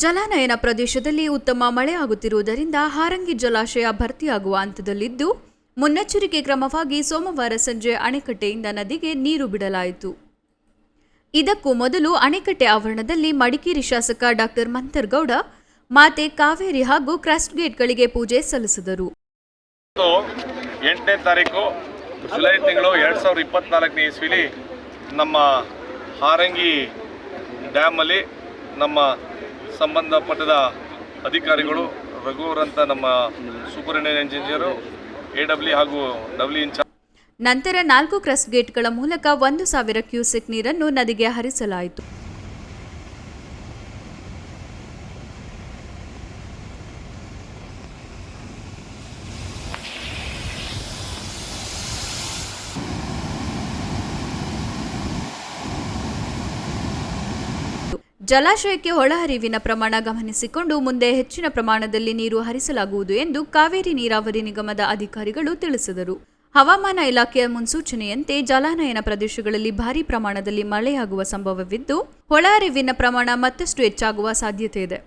ಜಲಾನಯನ ಪ್ರದೇಶದಲ್ಲಿ ಉತ್ತಮ ಮಳೆಯಾಗುತ್ತಿರುವುದರಿಂದ ಹಾರಂಗಿ ಜಲಾಶಯ ಭರ್ತಿಯಾಗುವ ಹಂತದಲ್ಲಿದ್ದು, ಮುನ್ನೆಚ್ಚರಿಕೆ ಕ್ರಮವಾಗಿ ಸೋಮವಾರ ಸಂಜೆ ಅಣೆಕಟ್ಟೆಯಿಂದ ನದಿಗೆ ನೀರು ಬಿಡಲಾಯಿತು. ಇದಕ್ಕೂ ಮೊದಲು ಅಣೆಕಟ್ಟೆ ಆವರಣದಲ್ಲಿ ಮಡಿಕೇರಿ ಶಾಸಕ ಡಾಕ್ಟರ್ ಮಂತರ್ಗೌಡ ಮಾತೆ ಕಾವೇರಿ ಹಾಗೂ ಕ್ರಸ್ಟ್ ಗೇಟ್ಗಳಿಗೆ ಪೂಜೆ ಸಲ್ಲಿಸಿದರು. ಎಂಟನೇ ತಾರೀಕು ಜುಲೈ ತಿಂಗಳು ಎರಡು ಸಾವಿರದ ಇಪ್ಪತ್ನಾಲ್ಕನೇ ಇಸ್ವಿಲಿ ನಮ್ಮ ಹಾರಂಗಿ ಡ್ಯಾಮಲ್ಲಿ ನಮ್ಮ ಸಂಬಂಧಪಟ್ಟದ ಅಧಿಕಾರಿಗಳು ರಘುವರಂತ ನಮ್ಮ ಸೂಪರಿಂಟೆಂಡೆಂಟ್ ಇಂಜಿನಿಯರು ಎ ಡಬ್ಲ್ಯೂ ಹಾಗೂ ಡಬ್ಲ್ಯೂ ಇನ್ಚಾರ್ಜ್ ನಂತರ ನಾಲ್ಕು ಕ್ರಸ್ಟ್ ಗೇಟ್ಗಳ ಮೂಲಕ ಒಂದು ಸಾವಿರ ಕ್ಯೂಸೆಕ್ ನೀರನ್ನು ನದಿಗೆ ಹರಿಸಲಾಯಿತು. ಜಲಾಶಯಕ್ಕೆ ಒಳಹರಿವಿನ ಪ್ರಮಾಣ ಗಮನಿಸಿಕೊಂಡು ಮುಂದೆ ಹೆಚ್ಚಿನ ಪ್ರಮಾಣದಲ್ಲಿ ನೀರು ಹರಿಸಲಾಗುವುದು ಎಂದು ಕಾವೇರಿ ನೀರಾವರಿ ನಿಗಮದ ಅಧಿಕಾರಿಗಳು ತಿಳಿಸಿದರು. ಹವಾಮಾನ ಇಲಾಖೆಯ ಮುನ್ಸೂಚನೆಯಂತೆ ಜಲಾನಯನ ಪ್ರದೇಶಗಳಲ್ಲಿ ಭಾರೀ ಪ್ರಮಾಣದಲ್ಲಿ ಮಳೆಯಾಗುವ ಸಂಭವವಿದ್ದು, ಒಳಹರಿವಿನ ಪ್ರಮಾಣ ಮತ್ತಷ್ಟು ಹೆಚ್ಚಾಗುವ ಸಾಧ್ಯತೆ ಇದೆ.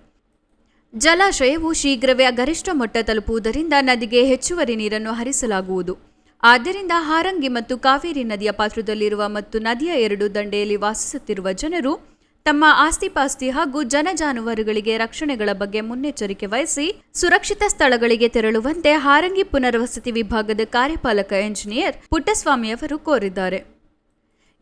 ಜಲಾಶಯವು ಶೀಘ್ರವೇ ಗರಿಷ್ಠ ಮಟ್ಟ ತಲುಪುವುದರಿಂದ ನದಿಗೆ ಹೆಚ್ಚುವರಿ ನೀರನ್ನು ಹರಿಸಲಾಗುವುದು. ಆದ್ದರಿಂದ ಹಾರಂಗಿ ಮತ್ತು ಕಾವೇರಿ ನದಿಯ ಪಾತ್ರದಲ್ಲಿರುವ ಮತ್ತು ನದಿಯ ಎರಡು ದಂಡೆಯಲ್ಲಿ ವಾಸಿಸುತ್ತಿರುವ ಜನರು ತಮ್ಮ ಆಸ್ತಿಪಾಸ್ತಿ ಹಾಗೂ ಜನ ಜಾನುವಾರುಗಳಿಗೆ ರಕ್ಷಣೆಗಳ ಬಗ್ಗೆ ಮುನ್ನೆಚ್ಚರಿಕೆ ವಹಿಸಿ ಸುರಕ್ಷಿತ ಸ್ಥಳಗಳಿಗೆ ತೆರಳುವಂತೆ ಹಾರಂಗಿ ಪುನರ್ವಸತಿ ವಿಭಾಗದ ಕಾರ್ಯಪಾಲಕ ಎಂಜಿನಿಯರ್ ಪುಟ್ಟಸ್ವಾಮಿ ಅವರು ಕೋರಿದ್ದಾರೆ.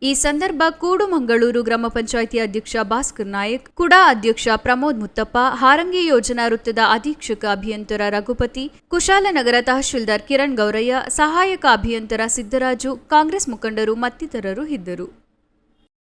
ಈ ಸಂದರ್ಭ ಕೂಡುಮಂಗಳೂರು ಗ್ರಾಮ ಪಂಚಾಯಿತಿ ಅಧ್ಯಕ್ಷ ಭಾಸ್ಕರ್ ನಾಯಕ್, ಕುಡಾ ಅಧ್ಯಕ್ಷ ಪ್ರಮೋದ್ ಮುತ್ತಪ್ಪ, ಹಾರಂಗಿ ಯೋಜನಾ ವೃತ್ತದ ಅಧೀಕ್ಷಕ ಅಭಿಯಂತರ ರಘುಪತಿ, ಕುಶಾಲನಗರ ತಹಶೀಲ್ದಾರ್ ಕಿರಣ್ ಗೌರಯ್ಯ, ಸಹಾಯಕ ಅಭಿಯಂತರ ಸಿದ್ದರಾಜು, ಕಾಂಗ್ರೆಸ್ ಮುಖಂಡರು ಮತ್ತಿತರರು ಇದ್ದರು.